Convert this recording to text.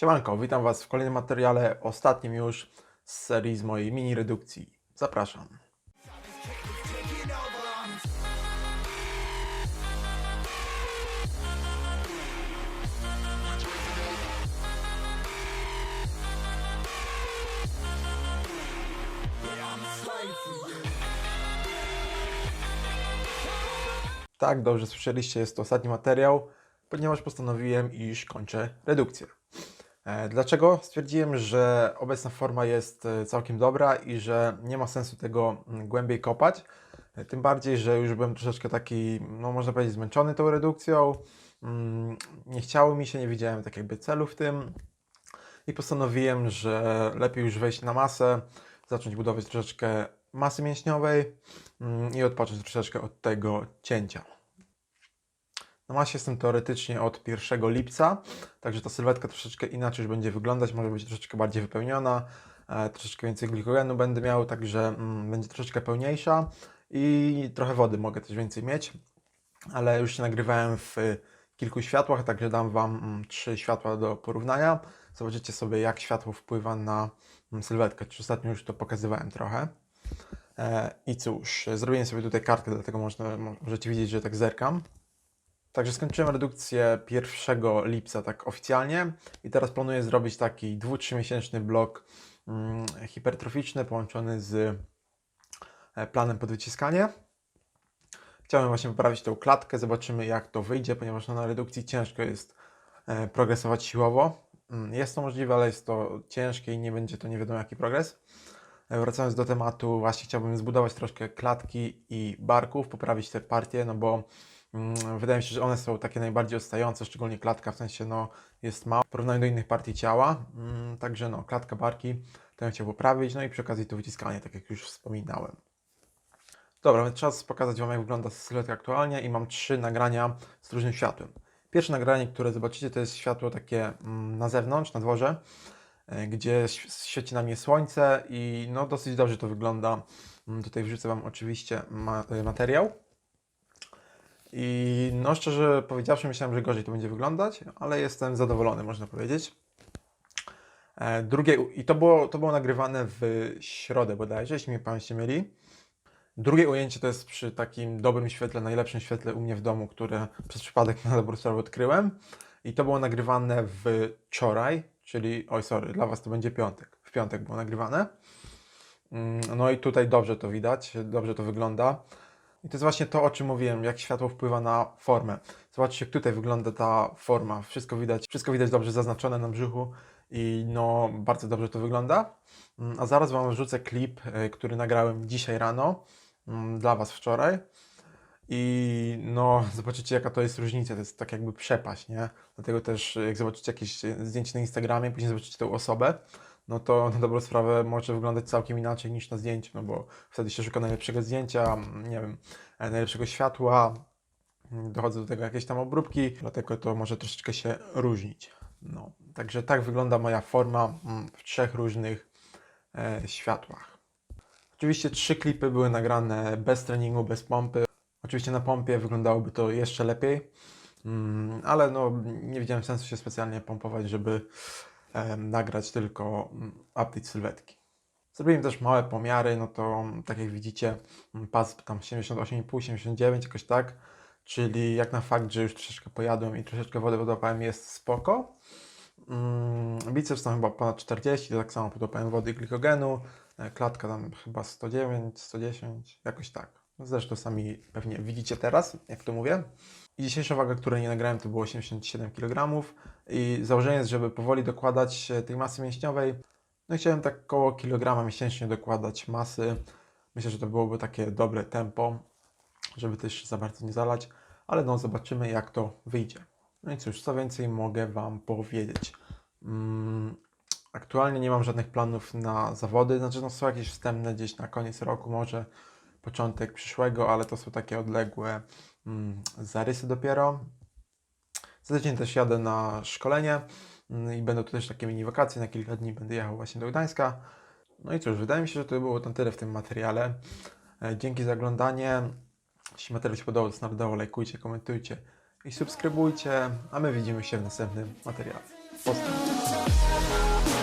Siemanko, witam Was w kolejnym materiale, ostatnim już z serii z mojej mini redukcji. Zapraszam. Tak, dobrze słyszeliście, jest to ostatni materiał, ponieważ postanowiłem, iż kończę redukcję. E, Dlaczego? Stwierdziłem, że obecna forma jest e, całkiem dobra i że nie ma sensu tego mm, głębiej kopać. E, Tym bardziej, że już byłem troszeczkę taki, no można powiedzieć, zmęczony tą redukcją. Mm, Nie chciało mi się, nie widziałem tak jakby celu w tym. I postanowiłem, że lepiej już wejść na masę, zacząć budować troszeczkę masy mięśniowej mm, i odpocząć troszeczkę od tego cięcia. Na masie jestem teoretycznie od 1 lipca, także ta sylwetka troszeczkę inaczej już będzie wyglądać, może być troszeczkę bardziej wypełniona, e, troszeczkę więcej glikogenu będę miał, także mm, będzie troszeczkę pełniejsza i trochę wody mogę też więcej mieć, ale już się nagrywałem w kilku światłach, także dam Wam mm, trzy światła do porównania. Zobaczycie sobie, jak światło wpływa na mm, sylwetkę, czy ostatnio już to pokazywałem trochę. E, I cóż, zrobiłem sobie tutaj kartkę, dlatego można, możecie widzieć, że tak zerkam. Także skończyłem redukcję 1 lipca tak oficjalnie i teraz planuję zrobić taki 2-3 miesięczny blok mm, hipertroficzny połączony z e, planem pod wyciskanie. Chciałem właśnie poprawić tą klatkę, zobaczymy jak to wyjdzie, ponieważ no, na redukcji ciężko jest e, progresować siłowo. Mm, Jest to możliwe, ale jest to ciężkie i nie będzie to nie wiadomo jaki progres. E, Wracając do tematu, właśnie chciałbym zbudować troszkę klatki i barków, poprawić te partie, no bo wydaje mi się, że one są takie najbardziej odstające, szczególnie klatka, w sensie no, jest mała w porównaniu do innych partii ciała. Mm, Także no, klatka, barki, to bym chciał poprawić, no i przy okazji to wyciskanie, tak jak już wspominałem. Dobra, więc czas pokazać Wam, jak wygląda sylwetka aktualnie i mam trzy nagrania z różnym światłem. Pierwsze nagranie, które zobaczycie, to jest światło takie mm, na zewnątrz, na dworze, e, gdzie świeci na mnie słońce i no dosyć dobrze to wygląda. Mm, Tutaj wrzucę Wam oczywiście ma- materiał. I no szczerze powiedziawszy, myślałem, że gorzej to będzie wyglądać, ale jestem zadowolony, można powiedzieć. E, Drugie, i to było, to było nagrywane w środę bodajże, jeśli mnie pamięć nie myli. Drugie ujęcie to jest przy takim dobrym świetle, najlepszym świetle u mnie w domu, które przez przypadek na dobrą odkryłem. I to było nagrywane wczoraj, czyli, oj sorry, dla Was to będzie piątek. W piątek było nagrywane. Mm, No i tutaj dobrze to widać, dobrze to wygląda. I to jest właśnie to, o czym mówiłem, jak światło wpływa na formę. Zobaczcie, jak tutaj wygląda ta forma. Wszystko widać, wszystko widać dobrze zaznaczone na brzuchu i no bardzo dobrze to wygląda. Mm, A zaraz Wam wrzucę klip, y, który nagrałem dzisiaj rano mm, dla Was wczoraj. I no, zobaczycie, jaka to jest różnica. To jest tak jakby przepaść, nie? Dlatego też, y, jak zobaczycie jakieś y, zdjęcie na Instagramie, później zobaczycie tę osobę, no to na dobrą sprawę może wyglądać całkiem inaczej niż na zdjęciu, no bo wtedy się szuka najlepszego zdjęcia, nie wiem, najlepszego światła, dochodzą do tego jakieś tam obróbki, dlatego to może troszeczkę się różnić. No, także tak wygląda moja forma mm, w trzech różnych e, światłach. Oczywiście trzy klipy były nagrane bez treningu, bez pompy. Oczywiście na pompie wyglądałoby to jeszcze lepiej, mm, ale no, nie widziałem sensu się specjalnie pompować, żeby nagrać tylko mm, update sylwetki. Zrobiłem też małe pomiary, no to mm, tak jak widzicie, mm, pas tam 78,5, 79, jakoś tak, czyli jak na fakt, że już troszeczkę pojadłem i troszeczkę wody podłapałem jest spoko. Biceps tam chyba ponad 40, tak samo podłapałem wody i glikogenu, e, klatka tam chyba 109, 110, jakoś tak. No Zresztą sami pewnie widzicie teraz, jak to mówię. Dzisiejsza waga, której nie nagrałem, to było 87 kg. I założenie jest, żeby powoli dokładać e, tej masy mięśniowej. No i chciałem tak około kilograma miesięcznie dokładać masy. Myślę, że to byłoby takie dobre tempo, żeby też za bardzo nie zalać. Ale no, zobaczymy jak to wyjdzie. No i cóż, co więcej mogę Wam powiedzieć. Mm, aktualnie nie mam żadnych planów na zawody. Znaczy, no są jakieś wstępne gdzieś na koniec roku, może początek przyszłego, ale to są takie odległe mm, zarysy dopiero. Za tydzień też jadę na szkolenie mm, i będą to też takie mini wakacje. Na kilka dni będę jechał właśnie do Gdańska. No i cóż, wydaje mi się, że to było na tyle w tym materiale. E, Dzięki za oglądanie. Jeśli materiał się podobał, to standardowo lajkujcie, komentujcie i subskrybujcie, a my widzimy się w następnym materiale. Pozdro.